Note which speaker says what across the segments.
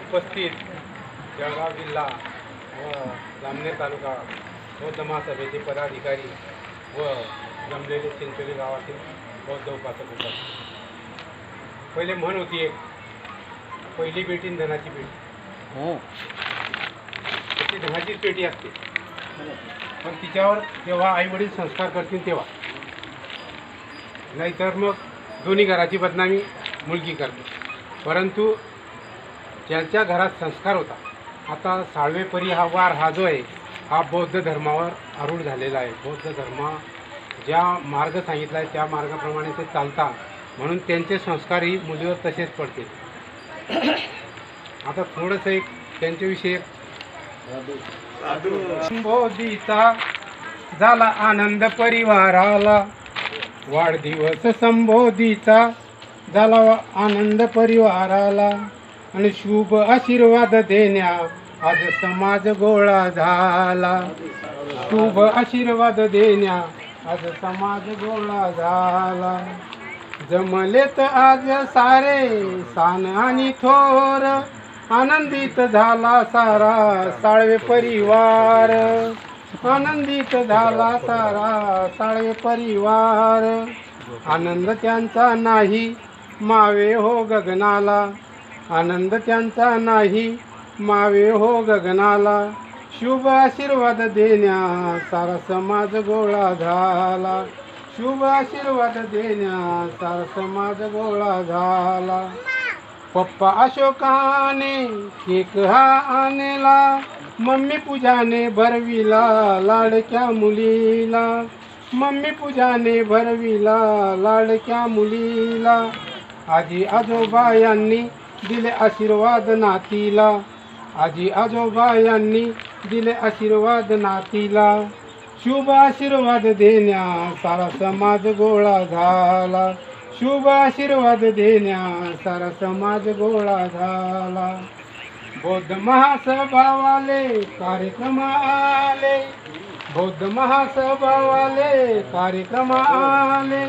Speaker 1: उपस्थित जळगाव जिल्हा व जामनेर तालुका बौद्ध महासभेचे पदाधिकारी व जमलेले चिंचोली गावातील बौद्ध उपासक उपासक पहिले म्हण होती एक पहिली पेटी धनाची पेटी.
Speaker 2: हां.
Speaker 1: धनाचीच पेटी असते. पण तिच्यावर जेव्हा आईवडील संस्कार करतील तेव्हा. नाहीतर मग दोन्ही घराची बदनामी मुलगी करते. परंतु ज्यांच्या घरात संस्कार होता आता साळवेपरी हा वार हा जो आहे हा बौद्ध धर्मावर आरूढ झालेला आहे. बौद्ध धर्म ज्या मार्ग सांगितला आहे त्या मार्गाप्रमाणे ते चालतात. म्हणून त्यांचे संस्कारही मुलीवर तसेच पडते आता थोडंसं एक त्यांच्याविषयी एक संबोधीचा झाला आनंद परिवाराला. वाढदिवस संबोधीचा झाला आनंद परिवाराला. आणि शुभ आशीर्वाद देण्या आज समाज गोळा झाला. शुभ आशीर्वाद देण्या आज समाज गोळा झाला. जमलेत आज सारे सान आणि थोर. आनंदित झाला सारा साळवे परिवार. आनंदित झाला सारा साळवे परिवार. आनंद त्यांचा नाही मावे हो गगनाला. आनंद त्यांचा नाही मावे हो गगनाला. शुभ आशीर्वाद देण्या सारा समाज गोळा झाला. शुभ आशीर्वाद देण्या सारा समाज गोळा झाला. पप्पा अशोकाने केक हा आणला मम्मी पूजाने भरविला लाडक्या मुलीला. मम्मी पूजाने भरविला लाडक्या मुलीला. आजी आजोबा यांनी दिले आशीर्वाद नातीला. आजी आजोबा यांनी दिले आशीर्वाद नातीला. शुभ आशीर्वाद देण्या सारा समाज गोळा झाला. शुभ आशीर्वाद देण्या सारा समाज गोळा झाला. बौद्ध महासभावाले कार्यक्रम आले. बौद्ध महासभावाले कार्यक्रम आले.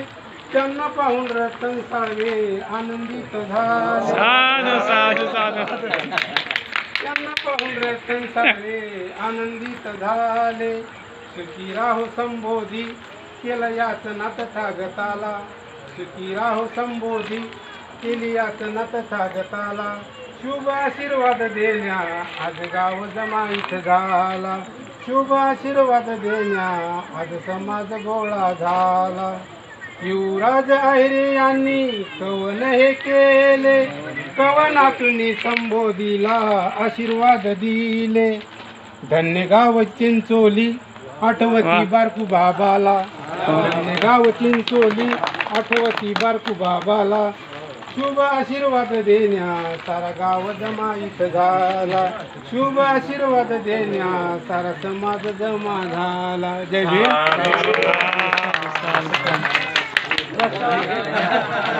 Speaker 1: त्यांना पाहून रतन साळवे आनंदित झाले. त्यांना पाहून रतन साळवे आनंदित झाले. सुखी राहो संबोधी केलं याचना तथागताला सुखी राहो संबोधी केली याचना तथागताला शुभ आशीर्वाद देण्या आज गाव जमाईत झाला. शुभ आशीर्वाद देण्या आज समाज गोळा झाला. युवराज अहिरे यांनी कवन हे केले कवनातून संबोधीला आशीर्वाद दिले. धन्य गाव चिंचोली आठवती बारकू बाबाला. धन्य गाव चिंचोली आठवती बारकू बाबाला. शुभ आशीर्वाद देण्या सारा गाव जमा इथं झाला. शुभ आशीर्वाद देण्या सारा समाज जमा झाला. जय भीम.